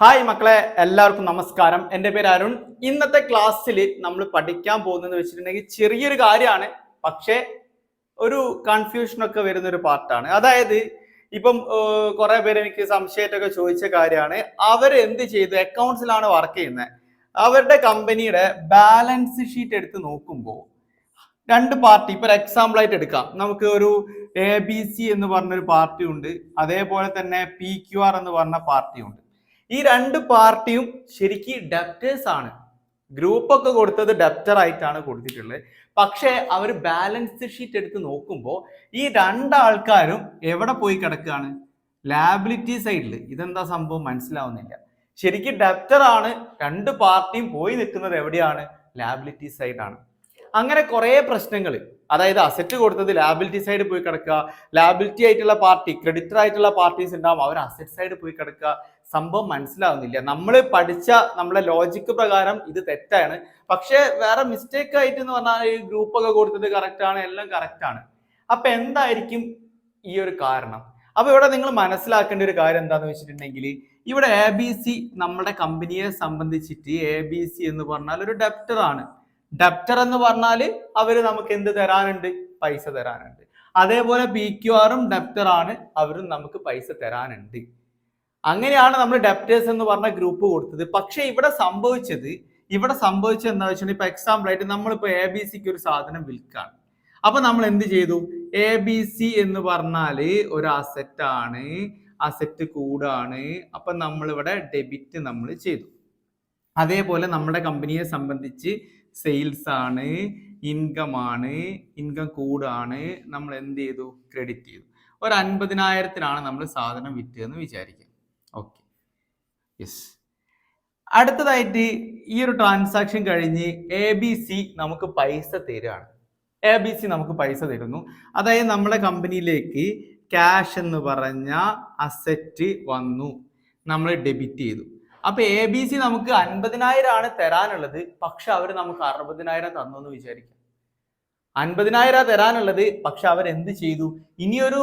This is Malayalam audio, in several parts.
ഹായ് മക്കളെ എല്ലാവർക്കും നമസ്കാരം. എന്റെ പേര് അരുൺ. ഇന്നത്തെ ക്ലാസ്സിൽ നമ്മൾ പഠിക്കാൻ പോകുന്നതെന്ന് വെച്ചിട്ടുണ്ടെങ്കിൽ ചെറിയൊരു കാര്യമാണ്. പക്ഷേ ഒരു കൺഫ്യൂഷനൊക്കെ വരുന്ന ഒരു പാർട്ടാണ് അതായത് ഇപ്പം കുറേ പേര് എനിക്ക് സംശയമായിട്ടൊക്കെ ചോദിച്ച കാര്യമാണ്. അവർ എന്ത് ചെയ്തു? അക്കൗണ്ട്സിലാണ് വർക്ക് ചെയ്യുന്നത്. അവരുടെ കമ്പനിയുടെ ബാലൻസ് ഷീറ്റ് എടുത്ത് നോക്കുമ്പോൾ രണ്ട് പാർട്ടി ഇപ്പൊ എക്സാമ്പിൾ ആയിട്ട് എടുക്കാം. നമുക്ക് ഒരു എ ബി സി എന്ന് പറഞ്ഞൊരു പാർട്ടി ഉണ്ട്. അതേപോലെ തന്നെ പി ക്യു ആർ എന്ന് പറഞ്ഞ പാർട്ടി ഉണ്ട്. ഈ രണ്ട് പാർട്ടിയും ശരിക്കും ഡെപ്റ്റേഴ്സ് ആണ്. ഗ്രൂപ്പ് ഒക്കെ കൊടുത്തത് ഡെപ്റ്റർ ആയിട്ടാണ് കൊടുത്തിട്ടുള്ളത്. പക്ഷേ അവർ ബാലൻസ് ഷീറ്റ് എടുത്ത് നോക്കുമ്പോൾ ഈ രണ്ടാൾക്കാരും എവിടെ പോയി കിടക്കുകയാണ്? ലാബിലിറ്റി സൈഡിൽ ഇതെന്താ സംഭവം? മനസ്സിലാവുന്നില്ല. ശരിക്കും ഡെപ്റ്റർ ആണ്. രണ്ട് പാർട്ടിയും പോയി നിൽക്കുന്നത് എവിടെയാണ്? ലാബിലിറ്റി സൈഡാണ് അങ്ങനെ കുറേ പ്രശ്നങ്ങൾ അതായത് അസറ്റ് കൊടുത്തത് ലാബിലിറ്റി സൈഡ് പോയി കിടക്കുക. ലാബിലിറ്റി ആയിട്ടുള്ള പാർട്ടി ക്രെഡിറ്റർ ആയിട്ടുള്ള പാർട്ടീസ് ഉണ്ടാവും. അവർ അസറ്റ് സൈഡ് പോയി കിടക്കുക. സംഭവം മനസ്സിലാവുന്നില്ല. നമ്മൾ പഠിച്ച നമ്മളെ ലോജിക്ക് പ്രകാരം ഇത് തെറ്റാണ്. പക്ഷേ വേറെ മിസ്റ്റേക്ക് ആയിട്ട് എന്ന് പറഞ്ഞാൽ ഈ ഗ്രൂപ്പൊക്കെ കൊടുത്തത് കറക്റ്റാണ് എല്ലാം കറക്റ്റാണ് അപ്പൊ എന്തായിരിക്കും ഈ ഒരു കാരണം? അപ്പോൾ ഇവിടെ നിങ്ങൾ മനസ്സിലാക്കേണ്ട ഒരു കാര്യം എന്താണെന്ന് വെച്ചിട്ടുണ്ടെങ്കിൽ ഇവിടെ എ ബി സി നമ്മുടെ കമ്പനിയെ സംബന്ധിച്ചിട്ട് എ ബി സി എന്ന് പറഞ്ഞാൽ ഒരു ഡെപ്റ്റർ ആണ്. ഡെപ്റ്റർ എന്ന് പറഞ്ഞാൽ അവർ നമുക്ക് എന്ത് തരാനുണ്ട്? പൈസ തരാനുണ്ട്. അതേപോലെ പി ക്യു ആറും ഡെപ്റ്റർ ആണ് അവരും നമുക്ക് പൈസ തരാനുണ്ട്. അങ്ങനെയാണ് നമ്മൾ ഡെപ്റ്റേഴ്സ് എന്ന് പറഞ്ഞ ഗ്രൂപ്പ് കൊടുത്തത്. പക്ഷെ ഇവിടെ സംഭവിച്ചത് ഇവിടെ സംഭവിച്ചത് എന്താ വെച്ചിട്ടുണ്ടെങ്കിൽ ഇപ്പൊ എക്സാമ്പിൾ ആയിട്ട് നമ്മളിപ്പോ എ ബി സിക്ക് ഒരു സാധനം വിൽക്കാണ്. അപ്പൊ നമ്മൾ എന്ത് ചെയ്തു? എ ബി സി എന്ന് പറഞ്ഞാൽ ഒരു അസറ്റ് ആണ് അസറ്റ് കൂടാണ്. അപ്പൊ നമ്മളിവിടെ ഡെബിറ്റ് നമ്മൾ ചെയ്തു. അതേപോലെ നമ്മുടെ കമ്പനിയെ സംബന്ധിച്ച് സെയിൽസ് ആണ് ഇൻകം ആണ് ഇൻകം കൂടാണ് നമ്മൾ എന്ത് ചെയ്തു? ക്രെഡിറ്റ് ചെയ്തു. ഒരു അൻപതിനായിരത്തിനാണ് നമ്മൾ സാധനം വിറ്റതെന്ന് വിചാരിക്കാം. ഓക്കെ യെസ് അടുത്തതായിട്ട് ഈ ഒരു ട്രാൻസാക്ഷൻ കഴിഞ്ഞ് എ ബി സി നമുക്ക് പൈസ തരുകയാണ് എ ബി സി നമുക്ക് പൈസ തരുന്നു. അതായത് നമ്മുടെ കമ്പനിയിലേക്ക് ക്യാഷ് എന്ന് പറഞ്ഞ അസറ്റ് വന്നു. നമ്മൾ ഡെബിറ്റ് ചെയ്തു. അപ്പൊ എ ബി സി നമുക്ക് അൻപതിനായിരം ആണ് തരാനുള്ളത്. പക്ഷെ അവർ നമുക്ക് അറുപതിനായിരം തന്നു എന്ന് വിചാരിക്കാം. അൻപതിനായിരം തരാനുള്ളത് പക്ഷെ അവർ എന്ത് ചെയ്തു? ഇനിയൊരു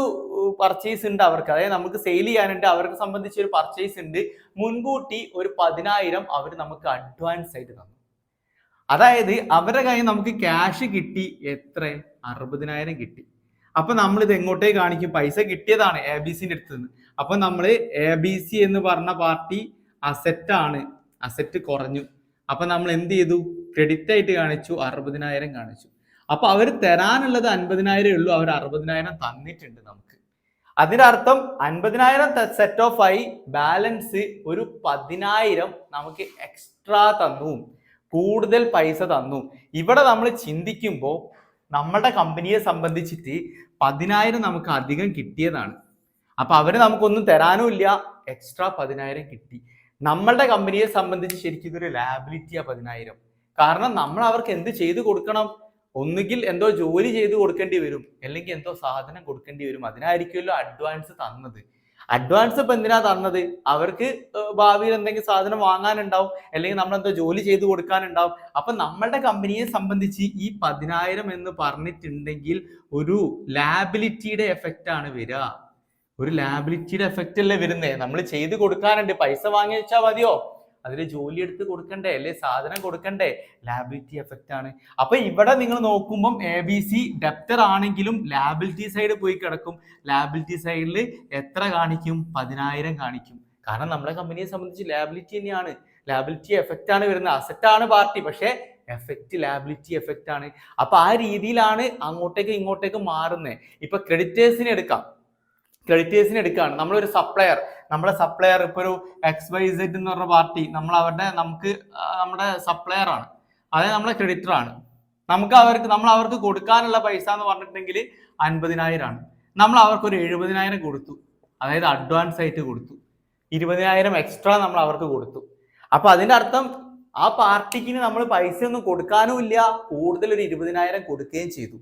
പർച്ചേസ് ഉണ്ട് അവർക്ക്. അതായത് നമുക്ക് സെയിൽ ചെയ്യാനുണ്ട് അവർക്ക് സംബന്ധിച്ച് ഒരു പർച്ചേസ് ഉണ്ട്. മുൻകൂട്ടി ഒരു പതിനായിരം അവർ നമുക്ക് അഡ്വാൻസ് ആയിട്ട് തന്നു. അതായത് അവരുടെ കയ്യിൽ നമുക്ക് ക്യാഷ് കിട്ടി എത്ര? അറുപതിനായിരം കിട്ടി. അപ്പൊ നമ്മൾ ഇത് എങ്ങോട്ടേ കാണിക്കും? പൈസ കിട്ടിയതാണ് എ ബി സിന്റെ അടുത്ത് നിന്ന്. അപ്പൊ നമ്മൾ എ ബി സി എന്ന് പറഞ്ഞ പാർട്ടി അസറ്റ് അസെറ്റ് കുറഞ്ഞു. അപ്പം നമ്മൾ എന്ത് ചെയ്തു? ക്രെഡിറ്റ് ആയിട്ട് കാണിച്ചു അറുപതിനായിരം കാണിച്ചു. അപ്പോൾ അവർ തരാനുള്ളത് അൻപതിനായിരം ഉള്ളൂ. അവർ അറുപതിനായിരം തന്നിട്ടുണ്ട് നമുക്ക്. അതിനർത്ഥം അൻപതിനായിരം സെറ്റ് ഓഫ് ആയി. ബാലൻസ് ഒരു പതിനായിരം നമുക്ക് എക്സ്ട്രാ തന്നു. കൂടുതൽ പൈസ തന്നു. ഇവിടെ നമ്മൾ ചിന്തിക്കുമ്പോൾ നമ്മുടെ കമ്പനിയെ സംബന്ധിച്ചിട്ട് പതിനായിരം നമുക്ക് അധികം കിട്ടിയതാണ്. അപ്പൊ അവർ നമുക്കൊന്നും തരാനും ഇല്ല. എക്സ്ട്രാ പതിനായിരം കിട്ടി. നമ്മളുടെ കമ്പനിയെ സംബന്ധിച്ച് ശരിക്കും ഇതൊരു ലാബിലിറ്റിയാ പതിനായിരം. കാരണം നമ്മൾ അവർക്ക് എന്ത് ചെയ്തു കൊടുക്കണം? ഒന്നുകിൽ എന്തോ ജോലി ചെയ്ത് കൊടുക്കേണ്ടി വരും. അല്ലെങ്കിൽ എന്തോ സാധനം കൊടുക്കേണ്ടി വരും. അതിനായിരിക്കുമല്ലോ അഡ്വാൻസ് തന്നത്. അഡ്വാൻസ് ഇപ്പൊ എന്തിനാ തന്നത്? അവർക്ക് ഭാവിയിൽ എന്തെങ്കിലും സാധനം വാങ്ങാനുണ്ടാവും. അല്ലെങ്കിൽ നമ്മൾ എന്തോ ജോലി ചെയ്ത് കൊടുക്കാനുണ്ടാവും. അപ്പൊ നമ്മളുടെ കമ്പനിയെ സംബന്ധിച്ച് ഈ പതിനായിരം എന്ന് പറഞ്ഞിട്ടുണ്ടെങ്കിൽ ഒരു ലാബിലിറ്റിയുടെ എഫക്റ്റ് ആണ് വരിക. ഒരു ലാബിലിറ്റിയുടെ എഫക്റ്റ് അല്ലേ വരുന്നേ? നമ്മൾ ചെയ്ത് കൊടുക്കാനുണ്ട് പൈസ വാങ്ങി വെച്ചാൽ മതിയോ? അതിൽ ജോലി എടുത്ത് കൊടുക്കണ്ടേ? അല്ലെ? സാധനം കൊടുക്കണ്ടേ? ലാബിലിറ്റി എഫക്റ്റ് ആണ്. അപ്പൊ ഇവിടെ നിങ്ങൾ നോക്കുമ്പം എ ബി സി ഡെപ്റ്റർ ആണെങ്കിലും ലാബിലിറ്റി സൈഡ് പോയി കിടക്കും. ലാബിലിറ്റി സൈഡിൽ എത്ര കാണിക്കും? പതിനായിരം കാണിക്കും. കാരണം നമ്മുടെ കമ്പനിയെ സംബന്ധിച്ച് ലാബിലിറ്റി തന്നെയാണ്. ലാബിലിറ്റി എഫക്റ്റ് ആണ് വരുന്നത്. അസറ്റ് ആണ് പാർട്ടി പക്ഷേ എഫക്റ്റ് ലാബിലിറ്റി എഫക്റ്റ് ആണ്. അപ്പൊ ആ രീതിയിലാണ് അങ്ങോട്ടേക്ക് ഇങ്ങോട്ടേക്ക് മാറുന്നത് ഇപ്പൊ ക്രെഡിറ്റേഴ്സിനെ എടുക്കാം. ക്രെഡിറ്റേഴ്സിനെ എടുക്കുകയാണ്. നമ്മളൊരു സപ്ലയർ നമ്മളെ സപ്ലയർ ഇപ്പൊ ഒരു എക്സ് വൈ സെഡ് എന്ന് പറഞ്ഞ പാർട്ടി നമ്മൾ അവരുടെ നമുക്ക് നമ്മുടെ സപ്ലയർ ആണ്. അതായത് നമ്മളെ ക്രെഡിറ്റർ ആണ്. നമുക്ക് അവർക്ക് നമ്മൾ അവർക്ക് കൊടുക്കാനുള്ള പൈസ എന്ന് പറഞ്ഞിട്ടുണ്ടെങ്കിൽ അൻപതിനായിരം ആണ്. നമ്മൾ അവർക്ക് ഒരു എഴുപതിനായിരം കൊടുത്തു. അതായത് അഡ്വാൻസ് ആയിട്ട് കൊടുത്തു. ഇരുപതിനായിരം എക്സ്ട്രാ നമ്മൾ അവർക്ക് കൊടുത്തു. അപ്പൊ അതിന്റെ അർത്ഥം ആ പാർട്ടിക്ക് നമ്മൾ പൈസ ഒന്നും കൊടുക്കാനും ഇല്ല. കൂടുതൽ ഒരു ഇരുപതിനായിരം കൊടുക്കുകയും ചെയ്തു.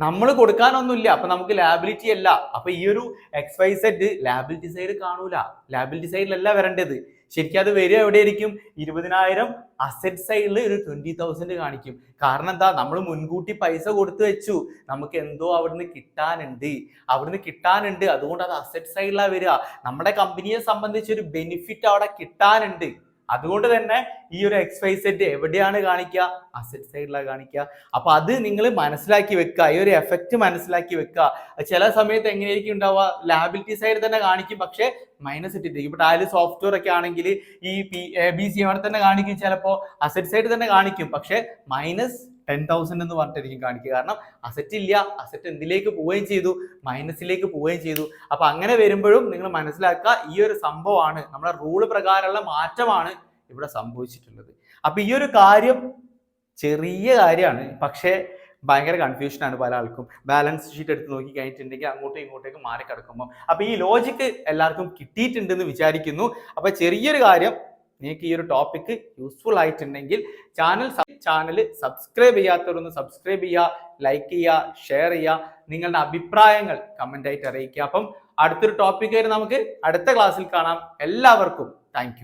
നമ്മൾ കൊടുക്കാനൊന്നുമില്ല. അപ്പൊ നമുക്ക് ലാബിലിറ്റി അല്ല. അപ്പൊ ഈ ഒരു X Y Z liability side കാണൂല. ലാബിലിറ്റി സൈഡിലല്ല വരേണ്ടത്. ശരിക്കും അത് വരിക എവിടെയായിരിക്കും? ഇരുപതിനായിരം അസറ്റ് സൈഡിൽ ഒരു ട്വന്റി തൗസൻഡ് കാണിക്കും. കാരണം എന്താ? നമ്മൾ മുൻകൂട്ടി പൈസ കൊടുത്തു വെച്ചു. നമുക്ക് എന്തോ അവിടുന്ന് കിട്ടാനുണ്ട്. അവിടുന്ന് കിട്ടാനുണ്ട്. അതുകൊണ്ട് അത് അസറ്റ് സൈഡിലാണ് വരിക. നമ്മുടെ കമ്പനിയെ സംബന്ധിച്ച് ഒരു ബെനിഫിറ്റ് അവിടെ കിട്ടാനുണ്ട്. അതുകൊണ്ട് തന്നെ ഈ ഒരു എക്സ് സെറ്റ് എവിടെയാണ് കാണിക്കുക? അസറ്റ് സൈഡിലാണ് കാണിക്കുക. അപ്പൊ അത് നിങ്ങൾ മനസ്സിലാക്കി വെക്കുക. ഈ ഒരു എഫക്റ്റ് മനസ്സിലാക്കി വെക്കുക. ചില സമയത്ത് എങ്ങനെയായിരിക്കും ഉണ്ടാവുക? ലാബിലിറ്റി സൈഡ് തന്നെ കാണിക്കും. പക്ഷേ മൈനസ് ഇട്ടിരിക്കും ഇപ്പൊ ടാലി സോഫ്റ്റ്വെയർ ഒക്കെ ആണെങ്കിൽ ഈ പി എ ബി സി അവിടെ തന്നെ കാണിക്കും. ചിലപ്പോൾ അസറ്റ് സൈഡ് തന്നെ കാണിക്കും. പക്ഷേ മൈനസ് ടെൻ തൗസൻഡ് എന്ന് പറഞ്ഞിട്ടായിരിക്കും കാണിക്കുക. കാരണം അസറ്റ് ഇല്ല അസറ്റ് എന്തിലേക്ക് പോവുകയും ചെയ്തു? മൈനസിലേക്ക് പോവുകയും ചെയ്തു. അപ്പൊ അങ്ങനെ വരുമ്പോഴും നിങ്ങൾ മനസ്സിലാക്കുക ഈ ഒരു സംഭവമാണ് നമ്മുടെ റൂൾ പ്രകാരമുള്ള മാറ്റമാണ് ഇവിടെ സംഭവിച്ചിട്ടുള്ളത്. അപ്പൊ ഈ ഒരു കാര്യം ചെറിയ കാര്യമാണ്. പക്ഷേ ഭയങ്കര കൺഫ്യൂഷനാണ് പല ആൾക്കും. ബാലൻസ് ഷീറ്റ് എടുത്ത് നോക്കി കഴിഞ്ഞിട്ടുണ്ടെങ്കിൽ അങ്ങോട്ടും ഇങ്ങോട്ടേക്ക് മാറി കിടക്കുമ്പോൾ അപ്പൊ ഈ ലോജിക്ക് എല്ലാവർക്കും കിട്ടിയിട്ടുണ്ടെന്ന് വിചാരിക്കുന്നു. അപ്പൊ ചെറിയൊരു കാര്യം നിങ്ങൾക്ക് ഈ ഒരു ടോപ്പിക്ക് യൂസ്ഫുൾ ആയിട്ടുണ്ടെങ്കിൽ ചാനൽ ചാനൽ സബ്സ്ക്രൈബ് ചെയ്യാത്തവരൊന്ന് സബ്സ്ക്രൈബ് ചെയ്യുക ലൈക്ക് ചെയ്യുക ഷെയർ ചെയ്യുക നിങ്ങളുടെ അഭിപ്രായങ്ങൾ കമന്റ് ആയിട്ട് അറിയിക്കുക. അപ്പം അടുത്തൊരു ടോപ്പിക്കായിട്ട് നമുക്ക് അടുത്ത ക്ലാസ്സിൽ കാണാം. എല്ലാവർക്കും താങ്ക്